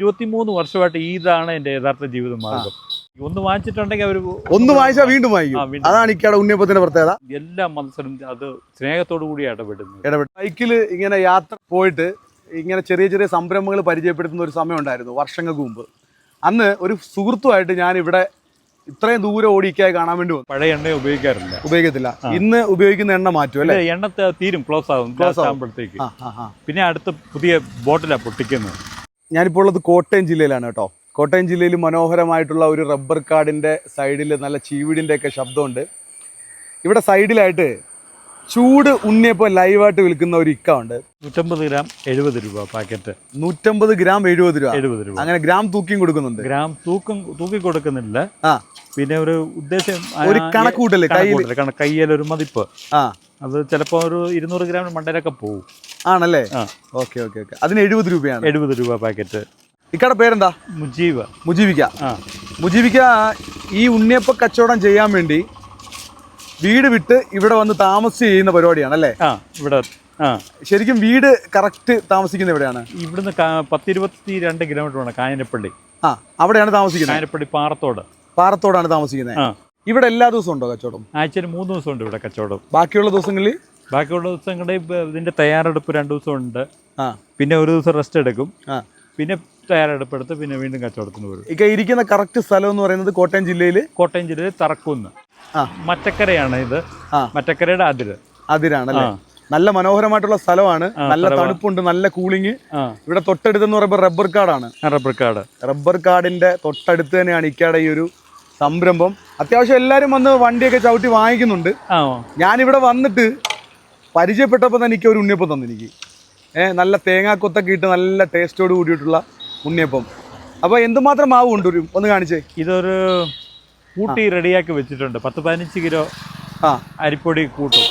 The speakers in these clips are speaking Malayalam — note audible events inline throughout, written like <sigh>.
ഇരുപത്തിമൂന്ന് വർഷമായിട്ട് ഇതാണ് എന്റെ യഥാർത്ഥ ജീവിത മാർഗം. ഒന്ന് വാങ്ങിച്ചിട്ടുണ്ടെങ്കിൽ അവർ ഒന്ന് വാങ്ങിച്ചാൽ വീണ്ടും വാങ്ങിക്കും. അതാണ് ഇക്കയുടെ ഉണ്ണിയപ്പത്തിന്റെ പ്രത്യേകത. എല്ലാ മത്സരം അത് സ്നേഹത്തോടു കൂടി ഇടപെടുന്നത്. ഇടപെട്ട് ബൈക്കിൽ ഇങ്ങനെ യാത്ര പോയിട്ട് ഇങ്ങനെ ചെറിയ ചെറിയ സംരംഭങ്ങൾ പരിചയപ്പെടുത്തുന്ന ഒരു സമയം ഉണ്ടായിരുന്നു വർഷങ്ങൾക്ക് മുമ്പ്. അന്ന് ഒരു സുഹൃത്തുമായിട്ട് ഞാൻ ഇവിടെ ഇത്രയും ദൂരം ഓടിക്കായി കാണാൻ വേണ്ടി വന്നു. പഴയ എണ്ണ ഉപയോഗിക്കാറില്ല. ഉപയോഗിക്കത്തില്ല. ഇന്ന് ഉപയോഗിക്കുന്ന എണ്ണ മാറ്റും അല്ലേ? എണ്ണ തീരും ക്ലോസ് ആകും ക്ലോസ് ആകുമ്പോഴത്തേക്ക്. പിന്നെ അടുത്ത പുതിയ ബോട്ടിലാണ് പൊട്ടിക്കുന്നത്. ഞാനിപ്പോൾ ഉള്ളത് കോട്ടയം ജില്ലയിലാണ് കേട്ടോ. കോട്ടയം ജില്ലയിൽ മനോഹരമായിട്ടുള്ള ഒരു റബ്ബർ കാടിന്റെ സൈഡിൽ നല്ല ചീവിടിന്റെ ഒക്കെ ശബ്ദമുണ്ട്. ഇവിടെ സൈഡിലായിട്ട് ചൂട് ഉണ്ണിയപ്പം ലൈവായിട്ട് വിൽക്കുന്ന ഒരു ഇക്ക ഉണ്ട്. നൂറ്റമ്പത് ഗ്രാം എഴുപത് രൂപ പാക്കറ്റ്. നൂറ്റമ്പത് ഗ്രാം എഴുപത് രൂപ. എഴുപത് രൂപ. അങ്ങനെ ഗ്രാം തൂക്കിയും കൊടുക്കുന്നുണ്ട്. ഗ്രാം തൂക്കം തൂക്കി കൊടുക്കുന്നില്ല. ആ. പിന്നെ ഒരു ഉദ്ദേശം ഒരു കണക്ക് കൂട്ടല്ലേ കയ്യിൽ കണക്കൂട്ടൽ. കാരണം കയ്യിലൊരു മതിപ്പ്. ആ. അത് ചിലപ്പോൾ ഒരു ഇരുന്നൂറ് ഗ്രാം മണ്ടയിലൊക്കെ പോകും ആണല്ലേ. Okay okay okay. അതിന് എഴുപത് രൂപയാണ്. എഴുപത് രൂപ പാക്കറ്റ്. ഇക്കടെ പേരെന്താ? മുജീവ മുജീവിക്ക ആ. മുജീവിക്ക ഈ ഉണ്ണിയപ്പ കച്ചവടം ചെയ്യാൻ വേണ്ടി വീട് വിട്ട് ഇവിടെ വന്ന് താമസിച്ച് ചെയ്യുന്ന പരിപാടിയാണ് അല്ലേ? ആ ഇവിടെ ആ. ശരിക്കും വീട് കറക്റ്റ് താമസിക്കുന്ന എവിടെയാണ്? ഇവിടുന്ന് പത്തിരുപത്തി രണ്ട് കിലോമീറ്റർ ആണ് കാഞ്ഞിരപ്പള്ളി ആ അവിടെയാണ് താമസിക്കുന്നത്. കാഞ്ഞിരപ്പള്ളി പാറത്തോട്. പാറത്തോടാണ് താമസിക്കുന്നത്. ആ. ഇവിടെ എല്ലാ ദിവസവും ഉണ്ടോ കച്ചവടം? ആഴ്ചയിൽ മൂന്ന് ദിവസം ഉണ്ട് ഇവിടെ കച്ചവടം. ബാക്കിയുള്ള ദിവസങ്ങളിൽ? ബാക്കിയുള്ള ദിവസങ്ങളിൽ ഇതിന്റെ തയ്യാറെടുപ്പ് രണ്ട് ദിവസം ഉണ്ട് പിന്നെ ഒരു ദിവസം റെസ്റ്റ് എടുക്കും. പിന്നെ തയ്യാറെടുപ്പ് എടുത്ത് പിന്നെ വീണ്ടും കച്ചവടത്തിന് വരും. ഇരിക്കുന്ന കറക്റ്റ് സ്ഥലം എന്ന് പറയുന്നത് കോട്ടയം ജില്ലയിൽ കോട്ടയം ജില്ലയിൽ തറക്കുന്ന്. ആ. മറ്റക്കരയാണ് ഇത്. ആ. മറ്റക്കരയുടെ അതിര്. അതിരാണല്ലേ? നല്ല മനോഹരമായിട്ടുള്ള സ്ഥലമാണ്. നല്ല തണുപ്പുണ്ട് നല്ല കൂളിങ് ഇവിടെ ഇവിടെ തൊട്ടടുത്തെന്ന് പറയുമ്പോൾ റബ്ബർ കാർഡാണ് റബ്ബർ കാർഡ് റബ്ബർ കാർഡിന്റെ തൊട്ടടുത്ത് തന്നെയാണ് ഇക്കയുടെ ഈ ഒരു സംരംഭം. അത്യാവശ്യം എല്ലാരും വന്ന് വണ്ടിയൊക്കെ ചവിട്ടി വാങ്ങിക്കുന്നുണ്ട്. ഞാനിവിടെ വന്നിട്ട് പരിചയപ്പെട്ടപ്പോൾ തന്നെ എനിക്ക് ഒരു ഉണ്ണിയപ്പം തന്നു എനിക്ക്. ഏഹ് നല്ല തേങ്ങാക്കൊത്തൊക്കെ ഇട്ട് നല്ല ടേസ്റ്റോട് കൂടിയിട്ടുള്ള ഉണ്ണിയപ്പം. അപ്പോൾ എന്തുമാത്രം മാവ് കൊണ്ടുവരും? ഒന്ന് കാണിച്ചേ. ഇതൊരു കൂട്ടി റെഡിയാക്കി വെച്ചിട്ടുണ്ട്. പത്ത് പതിനഞ്ച് കിലോ ആ. അരിപ്പൊടി കൂട്ടും.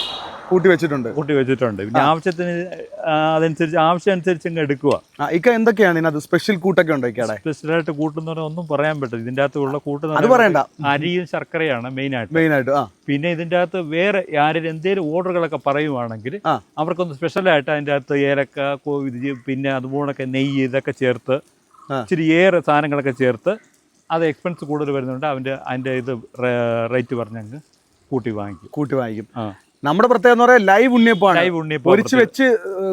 കൂട്ടി വെച്ചിട്ടുണ്ട്. കൂട്ടി വെച്ചിട്ടുണ്ട്. പിന്നെ ആവശ്യത്തിന് അതനുസരിച്ച് ആവശ്യം അനുസരിച്ച് അങ്ങ് എടുക്കുക ഇക്ക എന്തൊക്കെയാണ് ഇതിനകത്ത് സ്പെഷ്യൽ കൂട്ടൊക്കെ ഉണ്ടോ ഇക്കയുടെ? സ്പെഷ്യലായിട്ട് കൂട്ടുന്ന ഒന്നും പറയാൻ പറ്റില്ല ഇതിന്റെ അകത്തുള്ള കൂട്ടുന്ന അത് പറയണ്ട. അരിയും ശർക്കരയാണ് മെയിനായിട്ട്. മെയിനായിട്ട് ആ. പിന്നെ ഇതിന്റെ അകത്ത് വേറെ ആരും എന്തെങ്കിലും ഓർഡറുകളൊക്കെ പറയുവാണെങ്കിൽ. അവർക്കൊന്ന് സ്പെഷ്യലായിട്ട് അതിന്റെ അകത്ത് ഏലക്ക കോ- ഇത് ചെയ്യും, പിന്നെ അതുപോലൊക്കെ നെയ്യ് ഇതൊക്കെ ചേർത്ത്. ഇച്ചിരി ഏറെ സാധനങ്ങളൊക്കെ ചേർത്ത് അത് എക്സ്പെൻസ് കൂടുതൽ വരുന്നുണ്ട്. അവന്റെ അതിന്റെ ഇത് റേറ്റ് പറഞ്ഞങ്ങ് കൂട്ടി വാങ്ങിക്കും. കൂട്ടി വാങ്ങിക്കും. ആ. നമ്മുടെ പ്രത്യേകത എന്ന് പറയാൻ ലൈവ് ഉണ്ണിയപ്പാണ് ലൈവ് ഉണ്ണിയപ്പം പൊരിച്ച് വെച്ച്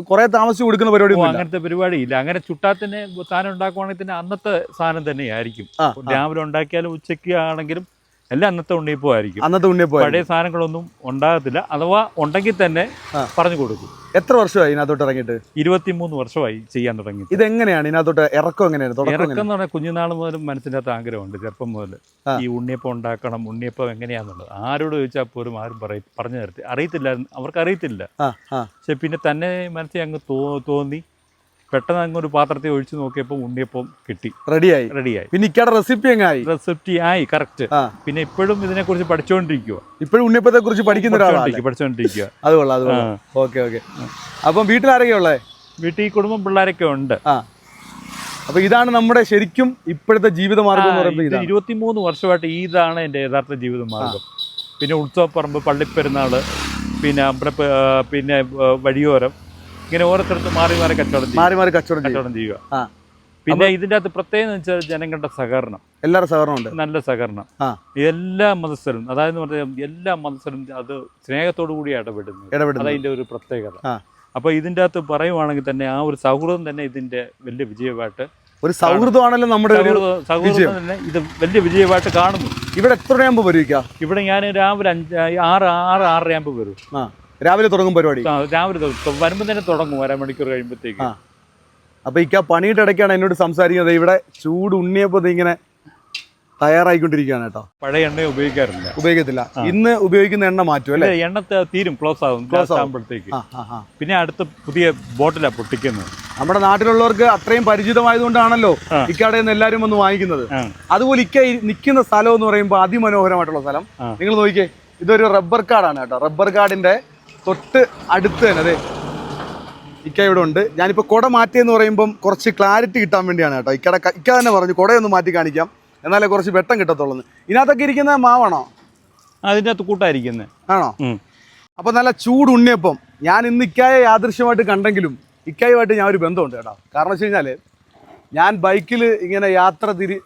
കുറെ താമസിച്ച് കൊടുക്കുന്ന പരിപാടി അങ്ങനത്തെ പരിപാടി പരിപാടിയില്ല അങ്ങനെ ചുട്ടാത്തിന് സാധനം ഉണ്ടാക്കുവാണെങ്കിൽ തന്നെ അന്നത്തെ സാധനം തന്നെയായിരിക്കും. രാവിലെ ഉണ്ടാക്കിയാലും ഉച്ചയ്ക്ക് ആണെങ്കിലും എല്ലാം അന്നത്തെ ഉണ്ണിയപ്പം ആയിരിക്കും അന്നത്തെ ഉണ്ണിയപ്പം പഴയ സാധനങ്ങളൊന്നും ഉണ്ടാകത്തില്ല. അഥവാ ഉണ്ടെങ്കിൽ തന്നെ പറഞ്ഞു കൊടുക്കും. എത്ര വർഷമായി ഇതിനകത്തോട്ട് ഇറങ്ങിയിട്ട്? ഇരുപത്തിമൂന്ന് വർഷമായി ചെയ്യാൻ തുടങ്ങി ഇതെങ്ങനെയാണ്? ഇതിനകത്തോട്ട് ഇറക്കം എങ്ങനെയാണ്? ഇറക്കം എങ്ങനെയാണ്? എന്ന് പറഞ്ഞാൽ കുഞ്ഞുനാൾ മുതൽ മനസ്സിന്റെ അകത്ത് ആഗ്രഹമുണ്ട്. ചെറുപ്പം മുതൽ ഈ ഉണ്ണിയപ്പം ഉണ്ടാക്കണം ഉണ്ണിയപ്പം എങ്ങനെയാണെന്നുള്ളത് ആരോട് ചോദിച്ചാൽ പോലും ആരും പറയും പറഞ്ഞു തരത്തി അറിയത്തില്ല അവർക്ക് അറിയത്തില്ല പക്ഷെ പിന്നെ തന്നെ മനസ്സിൽ അങ്ങ് തോന്നി. പെട്ടെന്ന് അങ്ങ് ഒരു പാത്രത്തിൽ ഒഴിച്ചു നോക്കിയപ്പോൾ ഉണ്ണിയപ്പം കിട്ടി. റെഡിയായി. റെഡിയായി. പിന്നെ ഇക്കയുടെ റെസിപ്പി എങ്ങായി? റെസിപ്പി ആയി കറക്റ്റ് പിന്നെ ഇപ്പോഴും ഇതിനെക്കുറിച്ച് പഠിച്ചുകൊണ്ടിരിക്കുക ഇപ്പോഴും ഉണ്ണിയപ്പത്തെ കുറിച്ച് പഠിക്കുന്ന ഒരാളാണ് പഠിച്ചുകൊണ്ടിരിക്കുക <laughs> അത് കൊള്ളാം അത് കൊള്ളാം. Okay okay. അപ്പം വീട്ടിൽ ആരൊക്കെയാ ഉള്ളത് വീട്ടിൽ കുടുംബം പിള്ളേരൊക്കെ ഉണ്ട്. ആ. അപ്പൊ ഇതാണ് നമ്മുടെ ശരിക്കും ഇപ്പോഴത്തെ ജീവിത മാർഗം ഇരുപത്തിമൂന്ന് വർഷമായിട്ട് ഇതാണ് എന്റെ യഥാർത്ഥ ജീവിത മാർഗം. പിന്നെ ഉത്സവപ്പറമ്പ് പള്ളിപ്പെരുന്നാൾ പിന്നെ പിന്നെ വഴിയോരം ഇങ്ങനെ ഓരോരുത്തർക്ക് മാറി മാറി കച്ചവടം മാറി മാറി കച്ചവടം കച്ചവടം ചെയ്യുക. പിന്നെ ഇതിന്റെ അകത്ത് പ്രത്യേകം വെച്ചാൽ ജനങ്ങളുടെ സഹകരണം. എല്ലാവരും സഹകരണം ഉണ്ട് നല്ല സഹകരണം. എല്ലാ മതസ്ഥരും അതായത് പറഞ്ഞാൽ എല്ലാ മതസ്ഥരും അത് സ്നേഹത്തോടു കൂടി ഇടപെടുന്നു ഇടപെടുന്നു അതിന്റെ ഒരു പ്രത്യേകത. ആ. അപ്പോൾ ഇതിന്റെ അകത്ത് പറയുവാണെങ്കിൽ തന്നെ ആ ഒരു സൗഹൃദം തന്നെ ഇതിന്റെ വലിയ വിജയമായിട്ട് ഒരു സൗഹൃദമാണല്ലോ നമ്മുടെ സൗഹൃദം തന്നെ ഇത് വലിയ വിജയമായിട്ട് കാണുന്നു. ഇവിടെ എത്ര ആകുമ്പോൾ വരും ഇവിടെ ഞാൻ രാവിലെ അഞ്ച് ആറ് ആറ് ആറര ആകുമ്പോൾ വരും രാവിലെ തുടങ്ങും പരിപാടി? രാവിലെ വരുമ്പോൾ തന്നെ തുടങ്ങും അരമണിക്കൂർ കഴിയുമ്പോഴത്തേക്ക് അപ്പൊ ഇക്ക പണിയുടെ ഇടയ്ക്കാണ് എന്നോട് സംസാരിക്കുന്നത്. ഇവിടെ ചൂട് ഉണ്ണിയപ്പോ ഇങ്ങനെ തയ്യാറായിക്കൊണ്ടിരിക്കുകയാണ് കേട്ടോ. പഴയ എണ്ണ ഉപയോഗിക്കാറില്ല. ഉപയോഗിക്കത്തില്ല. ഇന്ന് ഉപയോഗിക്കുന്ന എണ്ണ മാറ്റും അല്ലേ? എണ്ണ തീരും ക്ലോസ് ആകും ക്ലോസ് ആകുമ്പോഴത്തേക്ക് പിന്നെ അടുത്ത പുതിയ ബോട്ടിലാണ് പൊട്ടിക്കുന്നത്. നമ്മുടെ നാട്ടിലുള്ളവർക്ക് അത്രയും പരിചിതമായതുകൊണ്ടാണല്ലോ. ഇക്കടയിൽ നിന്ന് എല്ലാവരും വന്ന് വാങ്ങിക്കുന്നത്. അതുപോലെ ഇക്ക നിൽക്കുന്ന സ്ഥലം എന്ന് പറയുമ്പോൾ അതിമനോഹരമായിട്ടുള്ള സ്ഥലം. നിങ്ങൾ നോക്കിയേ ഇതൊരു റബ്ബർ കാർഡാണ് കേട്ടോ. റബ്ബർ കാടിന്റെ തൊട്ട് അടുത്ത് തന്നെ അതെ. ഇക്ക ഇവിടെ ഉണ്ട്. ഞാനിപ്പോൾ കുട മാറ്റിയെന്ന് പറയുമ്പം കുറച്ച് ക്ലാരിറ്റി കിട്ടാൻ വേണ്ടിയാണ് കേട്ടോ. ഇക്കട ഇക്ക തന്നെ പറഞ്ഞു കുടയൊന്ന് മാറ്റി കാണിക്കാം. എന്നാലേ കുറച്ച് വെട്ടം കിട്ടത്തുള്ളൂ. ഇതിനകത്തൊക്കെ ഇരിക്കുന്ന മാവാണോ? അതിന്റെ അകത്ത് കൂട്ടായിരിക്കുന്നത് ആണോ അപ്പോൾ നല്ല ചൂട് ഉണ്ണിയപ്പം. ഞാൻ ഇന്ന് ഇക്കായെ യാദൃശ്യമായിട്ട് കണ്ടെങ്കിലും ഇക്കായുമായിട്ട് ഞാൻ ഒരു ബന്ധമുണ്ട് കേട്ടോ. കാരണം വെച്ച് കഴിഞ്ഞാൽ ഞാൻ ബൈക്കിൽ ഇങ്ങനെ യാത്ര തിരി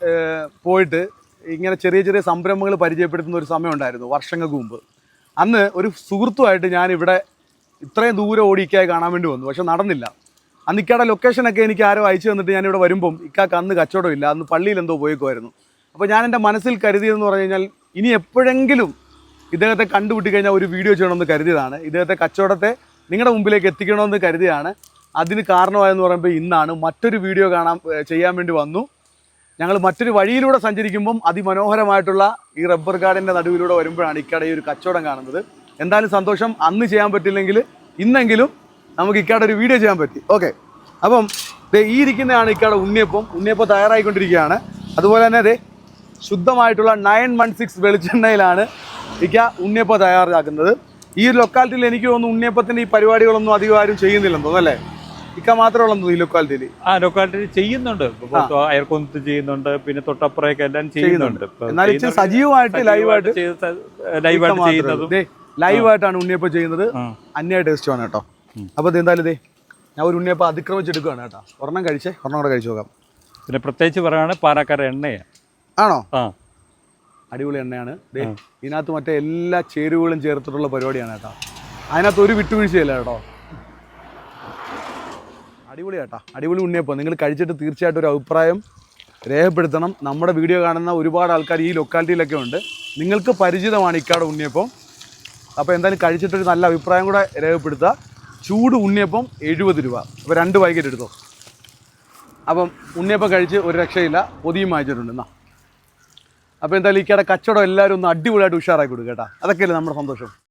പോയിട്ട് ഇങ്ങനെ ചെറിയ ചെറിയ സംരംഭങ്ങൾ പരിചയപ്പെടുത്തുന്ന ഒരു സമയം ഉണ്ടായിരുന്നു വർഷങ്ങൾക്ക് മുമ്പ്. അന്ന് ഒരു സുഹൃത്തുമായിട്ട് ഞാൻ ഇവിടെ ഇത്രയും ദൂരം ഓടിക്കായി കാണാൻ വേണ്ടി വന്നു. പക്ഷെ നടന്നില്ല. അന്ന് ഇക്കയുടെ ലൊക്കേഷനൊക്കെ എനിക്ക് ആരോ അയച്ചു തന്നിട്ട് ഞാൻ ഇവിടെ വരുമ്പം ഇക്കാക്ക് അന്ന് കച്ചവടമില്ല അന്ന് പള്ളിയിൽ എന്തോ പോയേക്കുമായിരുന്നു അപ്പോൾ ഞാൻ എന്റെ മനസ്സിൽ കരുതിയതെന്ന് പറഞ്ഞു കഴിഞ്ഞാൽ ഇനി എപ്പോഴെങ്കിലും ഇദ്ദേഹത്തെ കണ്ടുപിട്ടി കഴിഞ്ഞാൽ ഒരു വീഡിയോ ചെയ്യണമെന്ന് കരുതിയതാണ്. ഇദ്ദേഹത്തെ കച്ചവടത്തെ നിങ്ങളുടെ മുമ്പിലേക്ക് എത്തിക്കണമെന്ന് കരുതിയാണ്. അതിന് കാരണമായെന്ന് പറയുമ്പോൾ ഇന്നാണ് മറ്റൊരു വീഡിയോ കാണാൻ ചെയ്യാൻ വേണ്ടി വന്നു. ഞങ്ങൾ മറ്റൊരു വഴിയിലൂടെ സഞ്ചരിക്കുമ്പം അതിമനോഹരമായിട്ടുള്ള ഈ റബ്ബർ ഗാർഡിന്റെ നടുവിലൂടെ വരുമ്പോഴാണ് ഇക്കട ഈ ഒരു കച്ചവടം കാണുന്നത്. എന്തായാലും സന്തോഷം. അന്ന് ചെയ്യാൻ പറ്റില്ലെങ്കിൽ ഇന്നെങ്കിലും നമുക്ക് ഇക്കട ഒരു വീഡിയോ ചെയ്യാൻ പറ്റി. ഓക്കെ. അപ്പം ഈ ഇരിക്കുന്നതാണ് ഇക്കട ഉണ്ണിയപ്പം. ഉണ്ണിയപ്പം തയ്യാറായിക്കൊണ്ടിരിക്കുകയാണ്. അതുപോലെ തന്നെ അതെ ശുദ്ധമായിട്ടുള്ള നയൻ വൺ സിക്സ് വെളിച്ചെണ്ണയിലാണ് ഇക്ക ഉണ്ണിയപ്പം തയ്യാറാക്കുന്നത്. ഈ ഒരു ലൊക്കാലിറ്റിയിൽ എനിക്ക് തോന്നുന്നു ഉണ്ണിയപ്പത്തിന്റെ ഈ പരിപാടികളൊന്നും അധികം ആരും ചെയ്യുന്നില്ലെന്ന് തോന്നുന്നു അല്ലേ? ഇക്ക മാത്രമേ ഈ ലൊക്കാലിറ്റിയിൽ ആ ലൊക്കാലിറ്റി ചെയ്യുന്നുണ്ട്. ഇപ്പൊ അയർക്കൊന്നത്ത് ചെയ്യുന്നുണ്ട് പിന്നെ തൊട്ടപ്പുറയൊക്കെ എല്ലാം ചെയ്യുന്നുണ്ട്. സജീവമായിട്ട് ലൈവായിട്ട് ലൈവായിട്ട് ചെയ്യുന്നതും. ലൈവായിട്ടാണ് ഉണ്ണിയപ്പം ചെയ്യുന്നത്. ആ. ടേസ്റ്റ് ആണ് കേട്ടോ. അപ്പോൾ ഇത് എന്തായാലും ഇതേ ഞാൻ ഒരു ഉണ്ണിയപ്പം അതിക്രമിച്ചെടുക്കുകയാണ് കേട്ടോ. ഒരെണ്ണം കഴിച്ചേ ഒരെണ്ണം കൂടെ കഴിച്ചു നോക്കാം. പിന്നെ പ്രത്യേകിച്ച് പറയുകയാണ് പാലക്കാട് എണ്ണയാണ്. ആണോ? ആ. അടിപൊളി എണ്ണയാണ്. ഇതിനകത്ത് മറ്റേ എല്ലാ ചേരുവകളും ചേർത്തിട്ടുള്ള പരിപാടിയാണ് കേട്ടോ. അതിനകത്ത് ഒരു വിട്ടുവീഴ്ചയല്ല കേട്ടോ. അടിപൊളി കേട്ടോ അടിപൊളി ഉണ്ണിയപ്പം. നിങ്ങൾ കഴിച്ചിട്ട് തീർച്ചയായിട്ടും ഒരു അഭിപ്രായം രേഖപ്പെടുത്തണം. നമ്മുടെ വീഡിയോ കാണുന്ന ഒരുപാട് ആൾക്കാർ ഈ ലൊക്കാലിറ്റിയിലൊക്കെ ഉണ്ട്. നിങ്ങൾക്ക് പരിചിതമാണ് ഇക്കാട് ഉണ്ണിയപ്പം. അപ്പോൾ എന്തായാലും കഴിച്ചിട്ടൊരു നല്ല അഭിപ്രായം കൂടെ രേഖപ്പെടുത്തുക. ചൂട് ഉണ്ണിയപ്പം എഴുപത് രൂപ. അപ്പോൾ രണ്ട് പാക്കറ്റ് എടുത്തോ. അപ്പം ഉണ്ണിയപ്പം കഴിച്ച് ഒരു രക്ഷയില്ല. പൊതിയും വാങ്ങിച്ചിട്ടുണ്ട്. എന്നാ. അപ്പോൾ എന്തായാലും ഇക്കാടെ കച്ചവടം എല്ലാവരും ഒന്ന് അടിപൊളിയായിട്ട് ഉഷാറാക്കി കൊടുക്കും കേട്ടോ. അതൊക്കെയല്ലേ നമ്മുടെ സന്തോഷം.